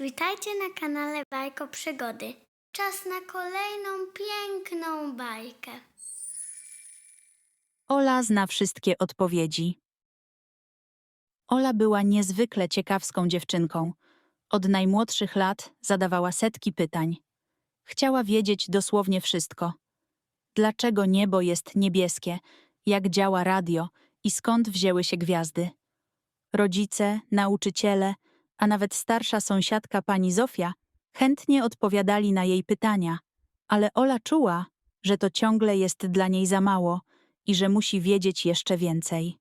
Witajcie na kanale Bajko Przygody. Czas na kolejną piękną bajkę. Ola zna wszystkie odpowiedzi. Ola była niezwykle ciekawską dziewczynką. Od najmłodszych lat zadawała setki pytań. Chciała wiedzieć dosłownie wszystko. Dlaczego niebo jest niebieskie, jak działa radio i skąd wzięły się gwiazdy. Rodzice, nauczyciele, a nawet starsza sąsiadka pani Zofia chętnie odpowiadali na jej pytania, ale Ola czuła, że to ciągle jest dla niej za mało i że musi wiedzieć jeszcze więcej.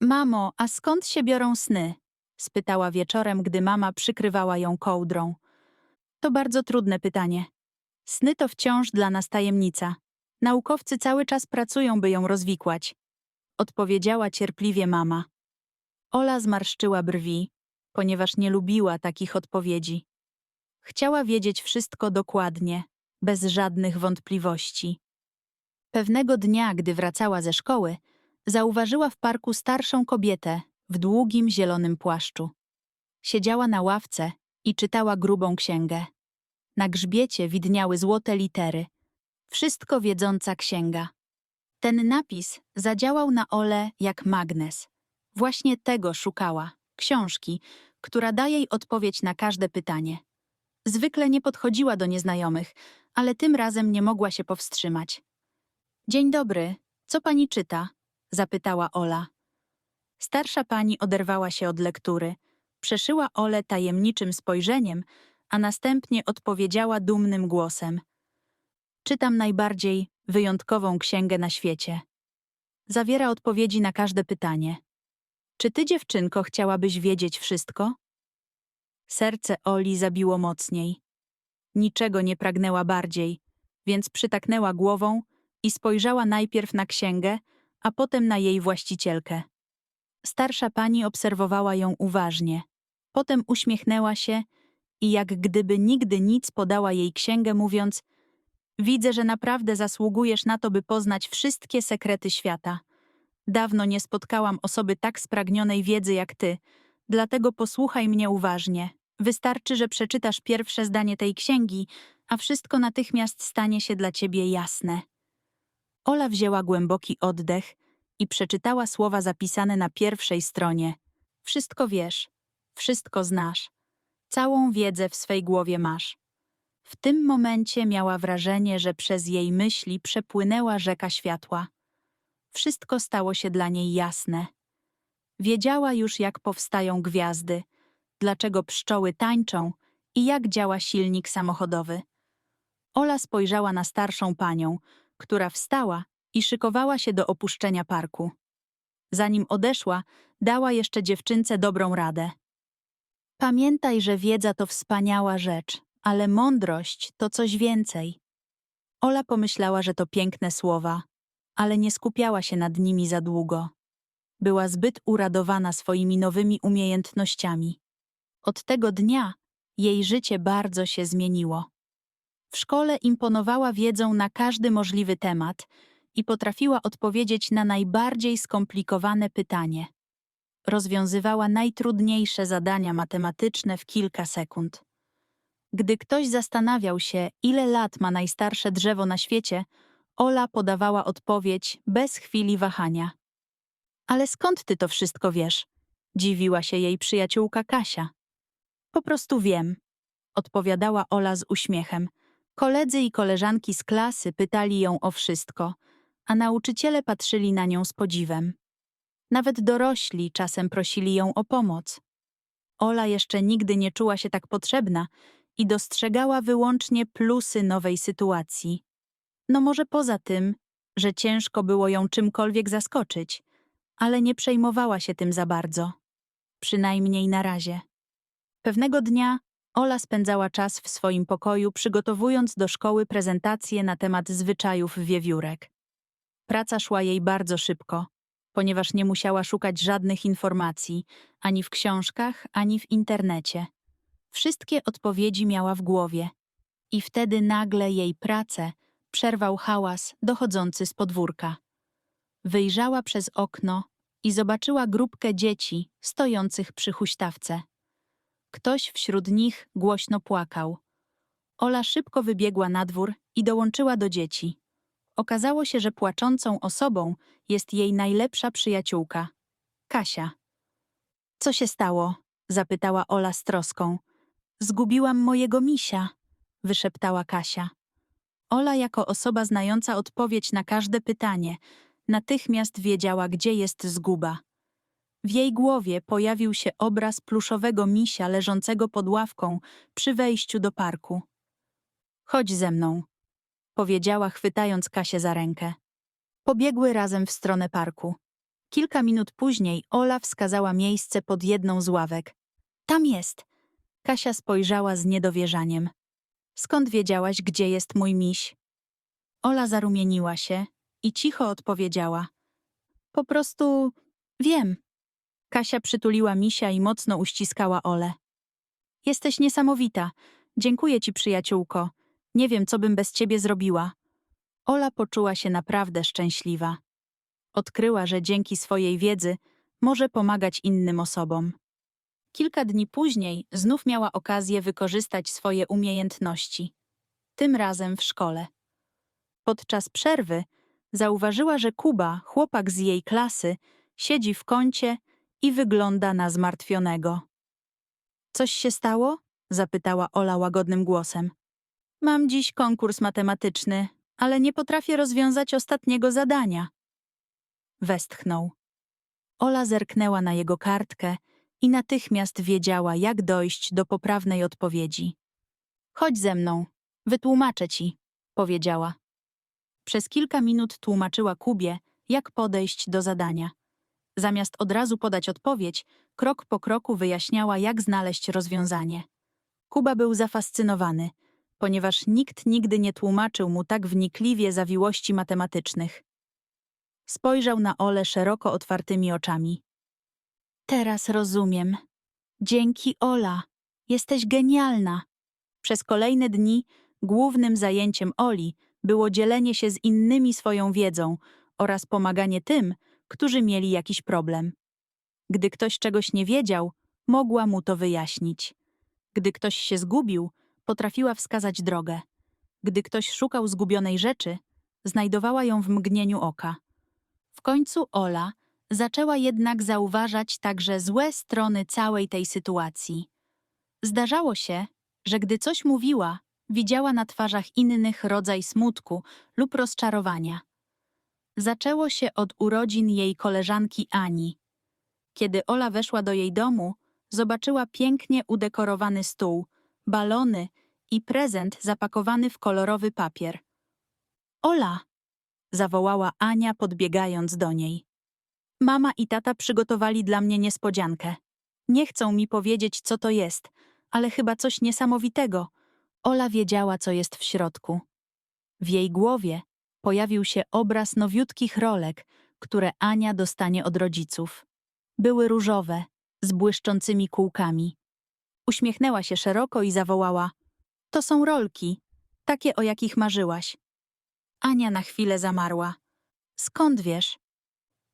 Mamo, a skąd się biorą sny? spytała wieczorem, gdy mama przykrywała ją kołdrą. To bardzo trudne pytanie. Sny to wciąż dla nas tajemnica. Naukowcy cały czas pracują, by ją rozwikłać. Odpowiedziała cierpliwie mama. Ola zmarszczyła brwi, ponieważ nie lubiła takich odpowiedzi. Chciała wiedzieć wszystko dokładnie, bez żadnych wątpliwości. Pewnego dnia, gdy wracała ze szkoły, zauważyła w parku starszą kobietę w długim zielonym płaszczu. Siedziała na ławce i czytała grubą księgę. Na grzbiecie widniały złote litery. Wszystko wiedząca księga. Ten napis zadziałał na Ole jak magnes. Właśnie tego szukała książki, która da jej odpowiedź na każde pytanie. Zwykle nie podchodziła do nieznajomych, ale tym razem nie mogła się powstrzymać. Dzień dobry, co pani czyta? zapytała Ola. Starsza pani oderwała się od lektury, przeszyła Ole tajemniczym spojrzeniem, a następnie odpowiedziała dumnym głosem. Czytam najbardziej wyjątkową księgę na świecie. Zawiera odpowiedzi na każde pytanie. Czy ty, dziewczynko, chciałabyś wiedzieć wszystko? Serce Oli zabiło mocniej. Niczego nie pragnęła bardziej, więc przytaknęła głową i spojrzała najpierw na księgę, a potem na jej właścicielkę. Starsza pani obserwowała ją uważnie. Potem uśmiechnęła się i jak gdyby nigdy nic podała jej księgę, mówiąc: Widzę, że naprawdę zasługujesz na to, by poznać wszystkie sekrety świata. Dawno nie spotkałam osoby tak spragnionej wiedzy jak ty, dlatego posłuchaj mnie uważnie. Wystarczy, że przeczytasz pierwsze zdanie tej księgi, a wszystko natychmiast stanie się dla ciebie jasne. Ola wzięła głęboki oddech i przeczytała słowa zapisane na pierwszej stronie. Wszystko wiesz, wszystko znasz, całą wiedzę w swej głowie masz. W tym momencie miała wrażenie, że przez jej myśli przepłynęła rzeka światła. Wszystko stało się dla niej jasne. Wiedziała już, jak powstają gwiazdy, dlaczego pszczoły tańczą i jak działa silnik samochodowy. Ola spojrzała na starszą panią, która wstała i szykowała się do opuszczenia parku. Zanim odeszła, dała jeszcze dziewczynce dobrą radę. Pamiętaj, że wiedza to wspaniała rzecz, ale mądrość to coś więcej. Ola pomyślała, że to piękne słowa, ale nie skupiała się nad nimi za długo. Była zbyt uradowana swoimi nowymi umiejętnościami. Od tego dnia jej życie bardzo się zmieniło. W szkole imponowała wiedzą na każdy możliwy temat i potrafiła odpowiedzieć na najbardziej skomplikowane pytanie. Rozwiązywała najtrudniejsze zadania matematyczne w kilka sekund. Gdy ktoś zastanawiał się, ile lat ma najstarsze drzewo na świecie, Ola podawała odpowiedź bez chwili wahania. Ale skąd ty to wszystko wiesz? Dziwiła się jej przyjaciółka Kasia. Po prostu wiem, odpowiadała Ola z uśmiechem. Koledzy i koleżanki z klasy pytali ją o wszystko, a nauczyciele patrzyli na nią z podziwem. Nawet dorośli czasem prosili ją o pomoc. Ola jeszcze nigdy nie czuła się tak potrzebna i dostrzegała wyłącznie plusy nowej sytuacji. No może poza tym, że ciężko było ją czymkolwiek zaskoczyć, ale nie przejmowała się tym za bardzo. Przynajmniej na razie. Pewnego dnia Ola spędzała czas w swoim pokoju, przygotowując do szkoły prezentację na temat zwyczajów wiewiórek. Praca szła jej bardzo szybko, ponieważ nie musiała szukać żadnych informacji ani w książkach, ani w internecie. Wszystkie odpowiedzi miała w głowie. I wtedy nagle jej pracę przerwał hałas dochodzący z podwórka. Wyjrzała przez okno i zobaczyła grupkę dzieci stojących przy huśtawce. Ktoś wśród nich głośno płakał. Ola szybko wybiegła na dwór i dołączyła do dzieci. Okazało się, że płaczącą osobą jest jej najlepsza przyjaciółka, Kasia. Co się stało? zapytała Ola z troską. Zgubiłam mojego misia, wyszeptała Kasia. Ola, jako osoba znająca odpowiedź na każde pytanie, natychmiast wiedziała, gdzie jest zguba. W jej głowie pojawił się obraz pluszowego misia leżącego pod ławką przy wejściu do parku. Chodź ze mną, powiedziała, chwytając Kasię za rękę. Pobiegły razem w stronę parku. Kilka minut później Ola wskazała miejsce pod jedną z ławek. Tam jest. Kasia spojrzała z niedowierzaniem. Skąd wiedziałaś, gdzie jest mój miś? Ola zarumieniła się i cicho odpowiedziała. Po prostu wiem. Kasia przytuliła misia i mocno uściskała Olę. Jesteś niesamowita. Dziękuję ci, przyjaciółko. Nie wiem, co bym bez ciebie zrobiła. Ola poczuła się naprawdę szczęśliwa. Odkryła, że dzięki swojej wiedzy może pomagać innym osobom. Kilka dni później znów miała okazję wykorzystać swoje umiejętności. Tym razem w szkole. Podczas przerwy zauważyła, że Kuba, chłopak z jej klasy, siedzi w kącie i wygląda na zmartwionego. Coś się stało? zapytała Ola łagodnym głosem. Mam dziś konkurs matematyczny, ale nie potrafię rozwiązać ostatniego zadania. Westchnął. Ola zerknęła na jego kartkę i natychmiast wiedziała, jak dojść do poprawnej odpowiedzi. Chodź ze mną, wytłumaczę ci, powiedziała. Przez kilka minut tłumaczyła Kubie, jak podejść do zadania. Zamiast od razu podać odpowiedź, krok po kroku wyjaśniała, jak znaleźć rozwiązanie. Kuba był zafascynowany, ponieważ nikt nigdy nie tłumaczył mu tak wnikliwie zawiłości matematycznych. Spojrzał na Ole szeroko otwartymi oczami. Teraz rozumiem. Dzięki Ola. Jesteś genialna. Przez kolejne dni głównym zajęciem Oli było dzielenie się z innymi swoją wiedzą oraz pomaganie tym, którzy mieli jakiś problem. Gdy ktoś czegoś nie wiedział, mogła mu to wyjaśnić. Gdy ktoś się zgubił, potrafiła wskazać drogę. Gdy ktoś szukał zgubionej rzeczy, znajdowała ją w mgnieniu oka. W końcu Ola zaczęła jednak zauważać także złe strony całej tej sytuacji. Zdarzało się, że gdy coś mówiła, widziała na twarzach innych rodzaj smutku lub rozczarowania. Zaczęło się od urodzin jej koleżanki Ani. Kiedy Ola weszła do jej domu, zobaczyła pięknie udekorowany stół, balony i prezent zapakowany w kolorowy papier. Ola! zawołała Ania, podbiegając do niej. Mama i tata przygotowali dla mnie niespodziankę. Nie chcą mi powiedzieć, co to jest, ale chyba coś niesamowitego. Ola wiedziała, co jest w środku. W jej głowie pojawił się obraz nowiutkich rolek, które Ania dostanie od rodziców. Były różowe, z błyszczącymi kółkami. Uśmiechnęła się szeroko i zawołała: To są rolki, takie o jakich marzyłaś. Ania na chwilę zamarła. Skąd wiesz?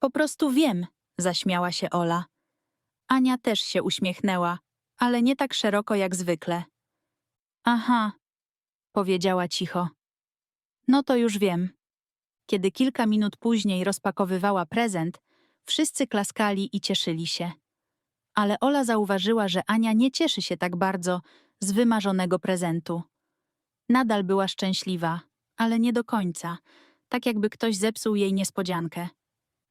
Po prostu wiem, zaśmiała się Ola. Ania też się uśmiechnęła, ale nie tak szeroko jak zwykle. Aha, powiedziała cicho. No to już wiem. Kiedy kilka minut później rozpakowywała prezent, wszyscy klaskali i cieszyli się. Ale Ola zauważyła, że Ania nie cieszy się tak bardzo z wymarzonego prezentu. Nadal była szczęśliwa, ale nie do końca, tak jakby ktoś zepsuł jej niespodziankę.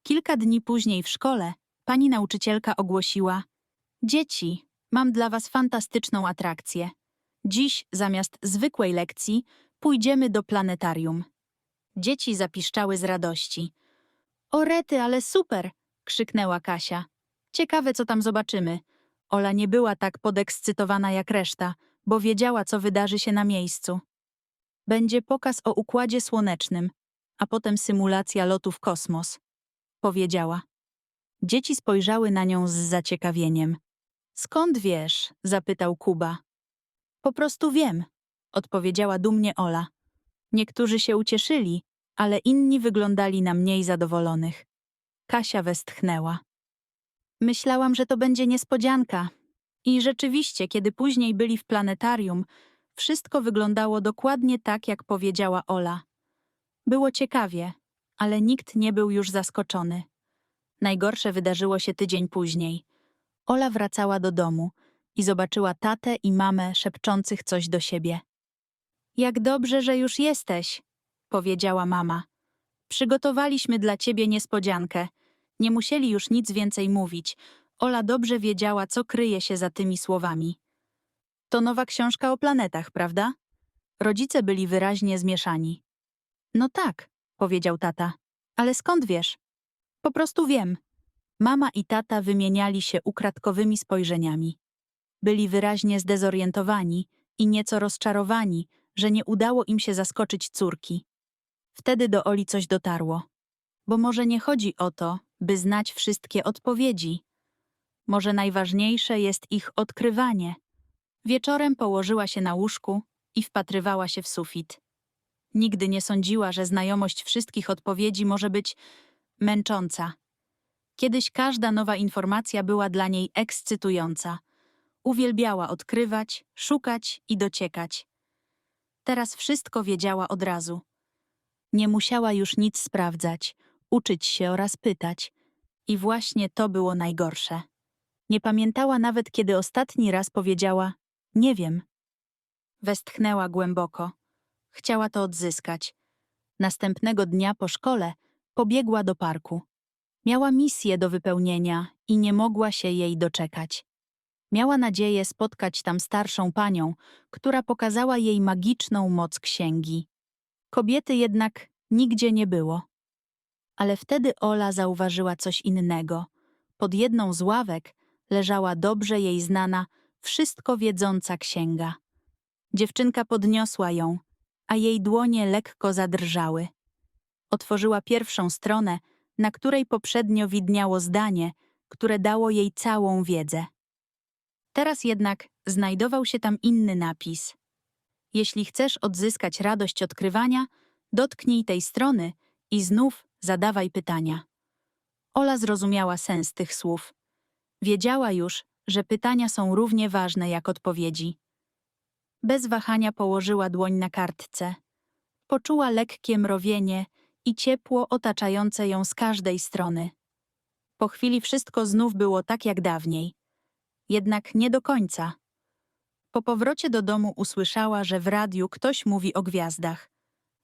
Kilka dni później w szkole pani nauczycielka ogłosiła: Dzieci, mam dla was fantastyczną atrakcję. Dziś zamiast zwykłej lekcji pójdziemy do planetarium. Dzieci zapiszczały z radości. O rety, ale super! krzyknęła Kasia. Ciekawe, co tam zobaczymy. Ola nie była tak podekscytowana jak reszta, bo wiedziała, co wydarzy się na miejscu. Będzie pokaz o układzie słonecznym, a potem symulacja lotu w kosmos, powiedziała. Dzieci spojrzały na nią z zaciekawieniem. Skąd wiesz? zapytał Kuba. Po prostu wiem, odpowiedziała dumnie Ola. Niektórzy się ucieszyli, ale inni wyglądali na mniej zadowolonych. Kasia westchnęła. Myślałam, że to będzie niespodzianka. I rzeczywiście, kiedy później byli w planetarium, wszystko wyglądało dokładnie tak, jak powiedziała Ola. Było ciekawie, ale nikt nie był już zaskoczony. Najgorsze wydarzyło się tydzień później. Ola wracała do domu i zobaczyła tatę i mamę szepczących coś do siebie. Jak dobrze, że już jesteś, powiedziała mama. Przygotowaliśmy dla ciebie niespodziankę. Nie musieli już nic więcej mówić. Ola dobrze wiedziała, co kryje się za tymi słowami. To nowa książka o planetach, prawda? Rodzice byli wyraźnie zmieszani. No tak, powiedział tata. Ale skąd wiesz? Po prostu wiem. Mama i tata wymieniali się ukradkowymi spojrzeniami. Byli wyraźnie zdezorientowani i nieco rozczarowani, że nie udało im się zaskoczyć córki. Wtedy do Oli coś dotarło. Bo może nie chodzi o to, by znać wszystkie odpowiedzi. Może najważniejsze jest ich odkrywanie. Wieczorem położyła się na łóżku i wpatrywała się w sufit. Nigdy nie sądziła, że znajomość wszystkich odpowiedzi może być męcząca. Kiedyś każda nowa informacja była dla niej ekscytująca. Uwielbiała odkrywać, szukać i dociekać. Teraz wszystko wiedziała od razu. Nie musiała już nic sprawdzać, uczyć się oraz pytać. I właśnie to było najgorsze. Nie pamiętała nawet, kiedy ostatni raz powiedziała: Nie wiem. Westchnęła głęboko. Chciała to odzyskać. Następnego dnia po szkole pobiegła do parku. Miała misję do wypełnienia i nie mogła się jej doczekać. Miała nadzieję spotkać tam starszą panią, która pokazała jej magiczną moc księgi. Kobiety jednak nigdzie nie było. Ale wtedy Ola zauważyła coś innego. Pod jedną z ławek leżała dobrze jej znana, wszystko wiedząca księga. Dziewczynka podniosła ją, a jej dłonie lekko zadrżały. Otworzyła pierwszą stronę, na której poprzednio widniało zdanie, które dało jej całą wiedzę. Teraz jednak znajdował się tam inny napis. Jeśli chcesz odzyskać radość odkrywania, dotknij tej strony i znów zadawaj pytania. Ola zrozumiała sens tych słów. Wiedziała już, że pytania są równie ważne jak odpowiedzi. Bez wahania położyła dłoń na kartce. Poczuła lekkie mrowienie i ciepło otaczające ją z każdej strony. Po chwili wszystko znów było tak jak dawniej. Jednak nie do końca. Po powrocie do domu usłyszała, że w radiu ktoś mówi o gwiazdach.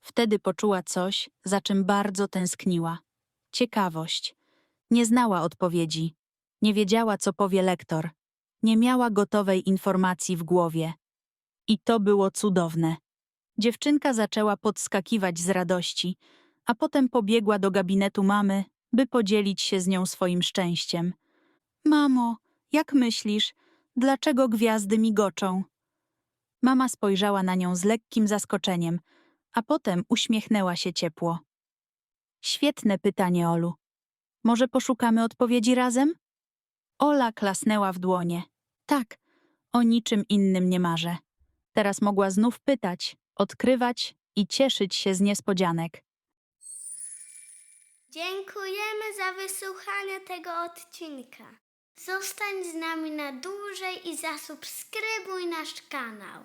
Wtedy poczuła coś, za czym bardzo tęskniła. Ciekawość. Nie znała odpowiedzi. Nie wiedziała, co powie lektor. Nie miała gotowej informacji w głowie. I to było cudowne. Dziewczynka zaczęła podskakiwać z radości, a potem pobiegła do gabinetu mamy, by podzielić się z nią swoim szczęściem. Mamo, jak myślisz, dlaczego gwiazdy migoczą? Mama spojrzała na nią z lekkim zaskoczeniem, a potem uśmiechnęła się ciepło. Świetne pytanie, Olu. Może poszukamy odpowiedzi razem? Ola klasnęła w dłonie. Tak, o niczym innym nie marzę. Teraz mogła znów pytać, odkrywać i cieszyć się z niespodzianek. Dziękujemy za wysłuchanie tego odcinka. Zostań z nami na dłużej i zasubskrybuj nasz kanał.